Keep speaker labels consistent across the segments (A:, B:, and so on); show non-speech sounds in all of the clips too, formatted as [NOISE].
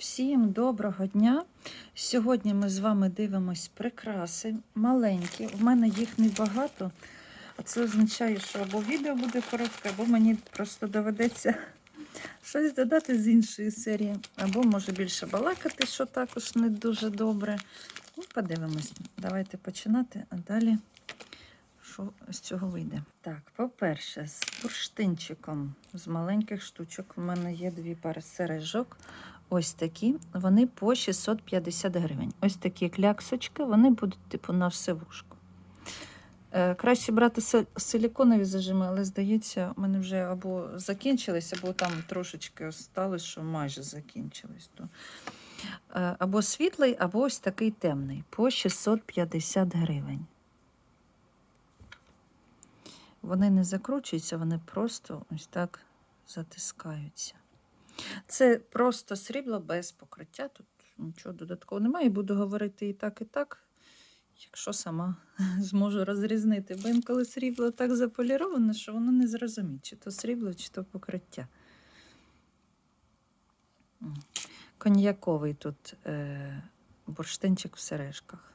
A: Всім доброго дня! Сьогодні ми з вами дивимось прикраси маленькі. У мене їх небагато, а це означає, що або відео буде коротке, або мені просто доведеться щось додати з іншої серії, або може більше балакати, що також не дуже добре. Ну, подивимось. Давайте починати, а далі з цього вийде. Так, по-перше, з бурштинчиком з маленьких штучок. У мене є дві пари сережок. Ось такі, вони по 650 гривень. Ось такі кляксочки, вони будуть типу на все вушко. Е, краще брати сил- силіконові зажими, але здається, у мене вже або закінчились, або там трошечки осталось, що майже закінчились. То. Е, або світлий, або ось такий темний по 650 гривень. Вони не закручуються, вони просто ось так затискаються. Це просто срібло без покриття. Тут нічого додаткового немає. І буду говорити і так, і так, якщо сама [LAUGHS] зможу розрізнити. Бо інколи срібло так заполіроване, що воно не зрозуміє, чи то срібло, чи то покриття. Коньяковий тут е, бурштинчик в сережках.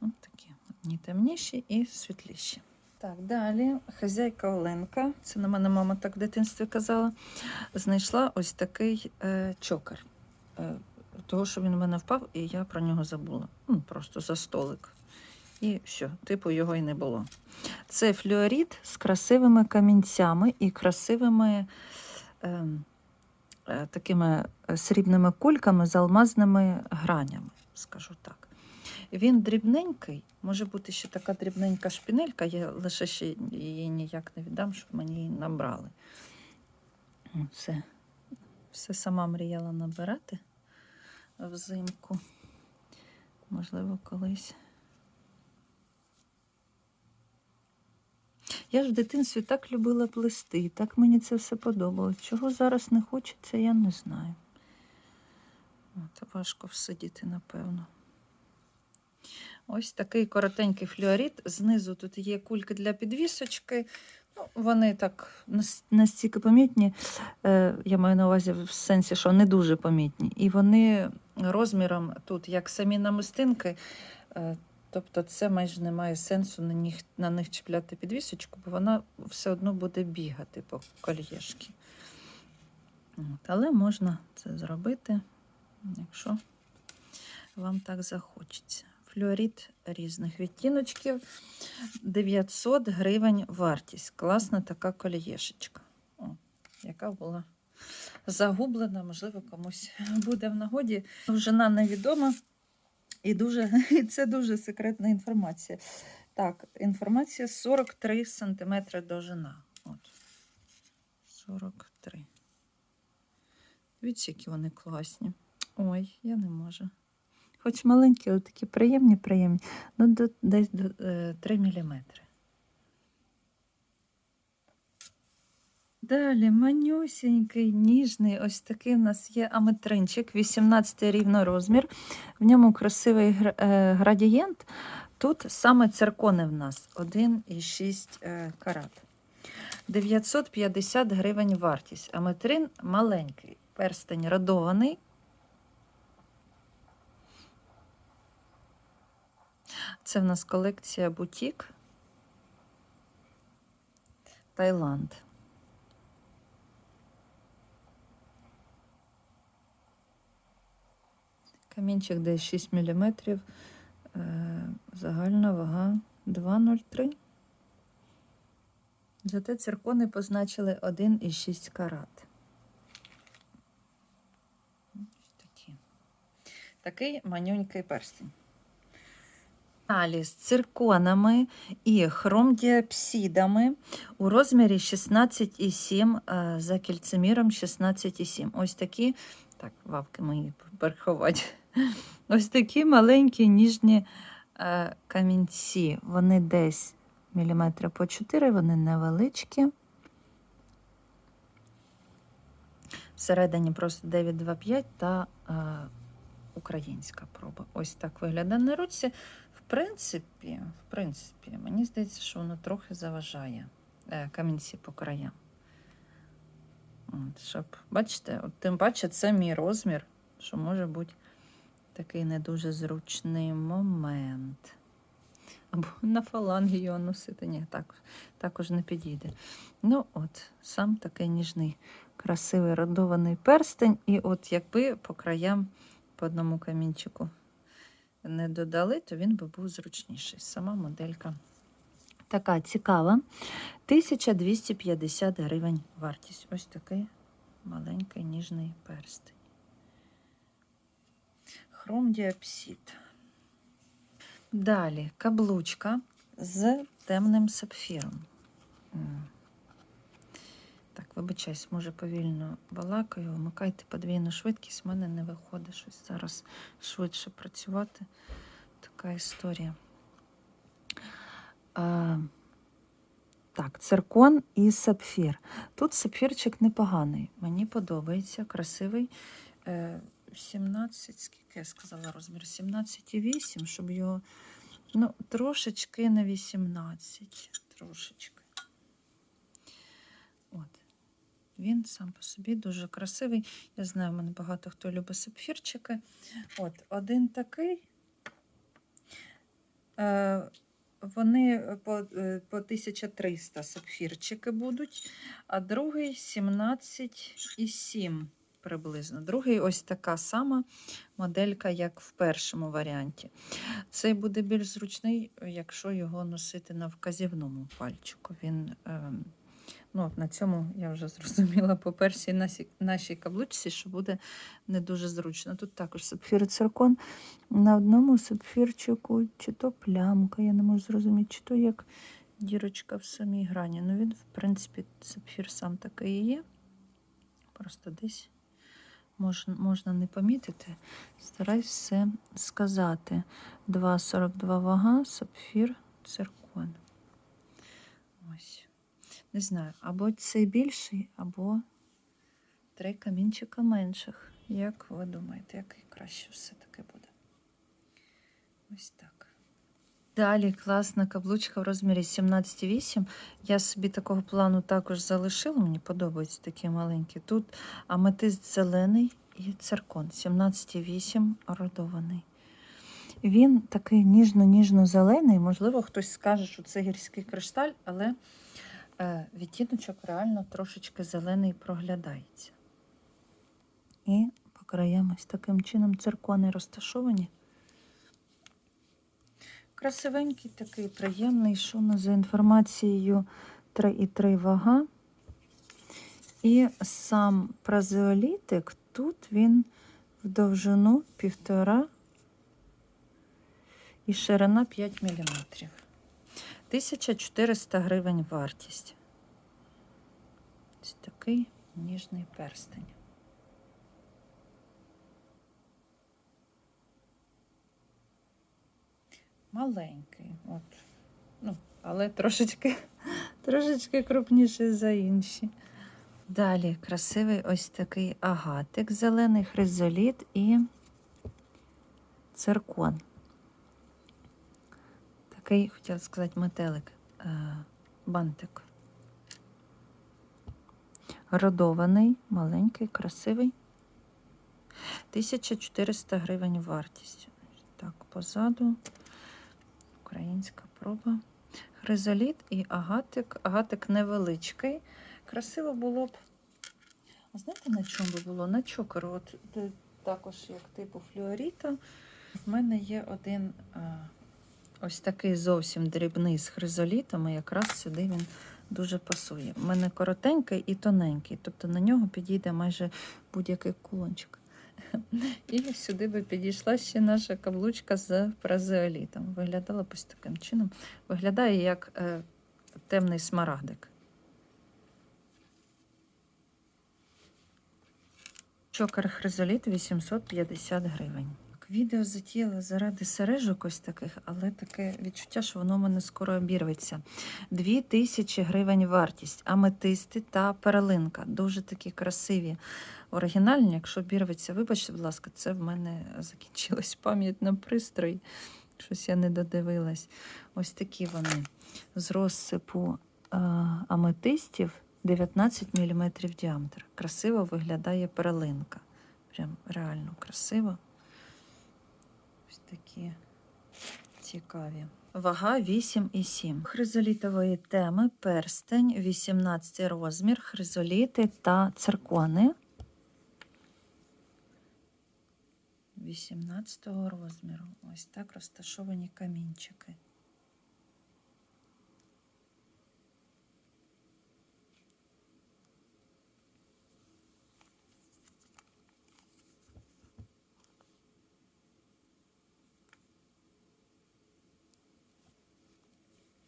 A: Ось такі. Одні темніші і світліші. Так, далі хазяйка Оленка, це на мене мама так в дитинстві казала, знайшла ось такий е, чокер. Е, того, що він у мене впав, і я про нього забула. Ну, просто за столик. І все, типу його і не було. Це флюорит з красивими камінцями і красивими е, е, такими е, срібними кульками з алмазними гранями, скажу так. Він дрібненький, може бути ще така дрібненька шпінелька, я лише ще її ніяк не віддам, щоб мені її набрали. Все, все сама мріяла набирати взимку. Можливо, колись. Я ж в дитинстві так любила плести, так мені це все подобалось. Чого зараз не хочеться, я не знаю. От, важко всидіти, напевно. Ось такий коротенький флюорит. Знизу тут є кульки для підвісочки. Ну, вони так настільки помітні. Е, я маю на увазі в сенсі, що не дуже помітні. І вони розміром тут, як самі намистинки. Е, тобто це майже не має сенсу на них, на них чіпляти підвісочку, бо вона все одно буде бігати по кольєшки. Але можна це зробити, якщо вам так захочеться. Флюорит різних відтіночків. 900 гривень вартість. Класна така кольєшечка, О, яка була загублена, можливо, комусь буде в нагоді. Довжина невідома. І, дуже, [LAUGHS] і це дуже секретна інформація. Так, інформація 43 см довжина. От. 43. Дивіться, які вони класні. Ой, я не можу. Хоч маленькі, але такі приємні, приємні. Ну, до, десь до, е, 3 мм. Далі манюсінький, ніжний, ось такий у нас є аметринчик, 18 рівно розмір. В ньому красивий е, градієнт. Тут саме циркони в нас 1,6 е, карат. 950 гривень вартість. Аметрин маленький, перстень радований. Це в нас колекція бутік. Таїланд. Камінчик десь 6 мм. Загальна вага 2,03. Зате циркони позначили 1,6 карат. Такий манюнький перстень. З цирконами і хромдіапсидами у розмірі 16,7 е, за кільцеміром 16,7. Ось такі, так, вавки мої переховати. [LAUGHS] Ось такі маленькі ніжні е, камінці. Вони десь міліметри по 4, вони невеличкі. Всередині просто 925 та е, українська проба. Ось так виглядає на руці. Принципі, в принципі, мені здається, що воно трохи заважає е, камінці по краям. Щоб, бачите, от, тим паче це мій розмір, що може бути такий не дуже зручний момент. Або на фаланги його носити. Ні, так, також не підійде. Ну, от, сам такий ніжний, красивий родований перстень. І от якби по краям по одному камінчику не додали, то він би був зручніший. Сама моделька така цікава. 1250 гривень вартість. Ось такий маленький ніжний перстень. Хром діапсид. Далі каблучка з темним сапфіром. Так, вибачаюсь, може повільно балакаю. Вмикайте подвійну швидкість, в мене не виходить щось зараз швидше працювати. Така історія. А, так, циркон і сапфір. Тут сапфірчик непоганий. Мені подобається, красивий. Е, 17, скільки я сказала розмір? 17,8, щоб його ну, трошечки на 18. Трошечки. От. Він сам по собі дуже красивий. Я знаю, в мене багато хто любить сапфірчики. От, один такий. Е, вони по, е, по 1300 сапфірчики будуть, а другий 17,7 приблизно. Другий ось така сама моделька, як в першому варіанті. Цей буде більш зручний, якщо його носити на вказівному пальчику. Він, е, ну, на цьому я вже зрозуміла по першій нашій, нашій каблучці, що буде не дуже зручно. Тут також сапфір і циркон. На одному сапфірчику, чи то плямка, я не можу зрозуміти, чи то як дірочка в самій грані. Ну, він, в принципі, сапфір сам такий і є. Просто десь можна, можна не помітити. Стараюсь все сказати. 2,42 вага, сапфір, циркон. Ось. Не знаю, або цей більший, або три камінчика менших. Як ви думаєте, який краще все-таки буде? Ось так. Далі класна каблучка в розмірі 17,8. Я собі такого плану також залишила. Мені подобаються такі маленькі. Тут аметист зелений і циркон. 17,8 родований. Він такий ніжно-ніжно-зелений. Можливо, хтось скаже, що це гірський кришталь, але відтіночок реально трошечки зелений проглядається. І по краям ось таким чином циркони розташовані. Красивенький такий, приємний, що на за інформацією 3,3 вага. І сам празеолітик, тут він в довжину півтора і ширина 5 мм. 1400 гривень вартість. Ось такий ніжний перстень. Маленький, от. Ну, але трошечки, [LAUGHS] трошечки крупніший за інші. Далі красивий ось такий агатик, зелений хризоліт і циркон. Такий, хотіла сказати, метелик, е, бантик. Родований, маленький, красивий. 1400 гривень вартість. Так, позаду. Українська проба. Хризоліт і агатик. Агатик невеличкий. Красиво було б. А знаєте, на чому би було? На чокеру. От також як типу флюоріта. В мене є один а, ось такий зовсім дрібний з хризолітами. Якраз сюди він дуже пасує. У мене коротенький і тоненький, тобто на нього підійде майже будь-який кулончик. [LAUGHS] І сюди би підійшла ще наша каблучка з празеолітом. Виглядала ось таким чином. Виглядає як е, темний смарагдик. Чокер хризоліт 850 гривень. Відео затіяла заради сережок ось таких, але таке відчуття, що воно в мене скоро обірветься. 2000 гривень вартість, аметисти та перлинка. Дуже такі красиві, оригінальні. Якщо обірветься, вибачте, будь ласка, це в мене закінчилась [LAUGHS] пам'ять на пристрої. Щось я не додивилась. Ось такі вони з розсипу е, аметистів. 19 мм діаметр. Красиво виглядає перлинка. Прям реально красиво. Ось такі цікаві. Вага 8,7. Хризолітової теми перстень, 18 розмір, хризоліти та циркони. 18 розміру. Ось так розташовані камінчики.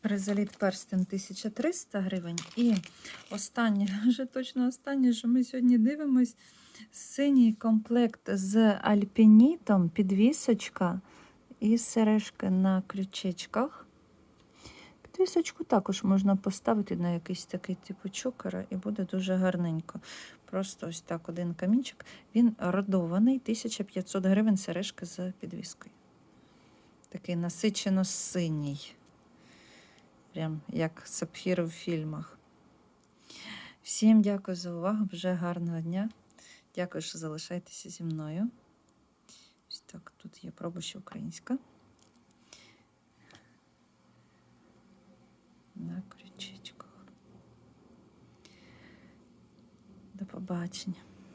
A: Резоліт перстень 1300 гривень. І останнє, [LAUGHS] вже точно останнє, що ми сьогодні дивимось. Синій комплект з альпінітом, підвісочка і сережки на ключичках. Підвісочку також можна поставити на якийсь такий типу чокера, і буде дуже гарненько. Просто ось так один камінчик. Він родований, 1500 гривень сережка з підвіскою. Такий насичено синій. Прям як сапфіри в фільмах. Всім дякую за увагу. Вже гарного дня. Дякую, що залишаєтеся зі мною. Ось так, тут є проба ще українська. На крючечках. До побачення.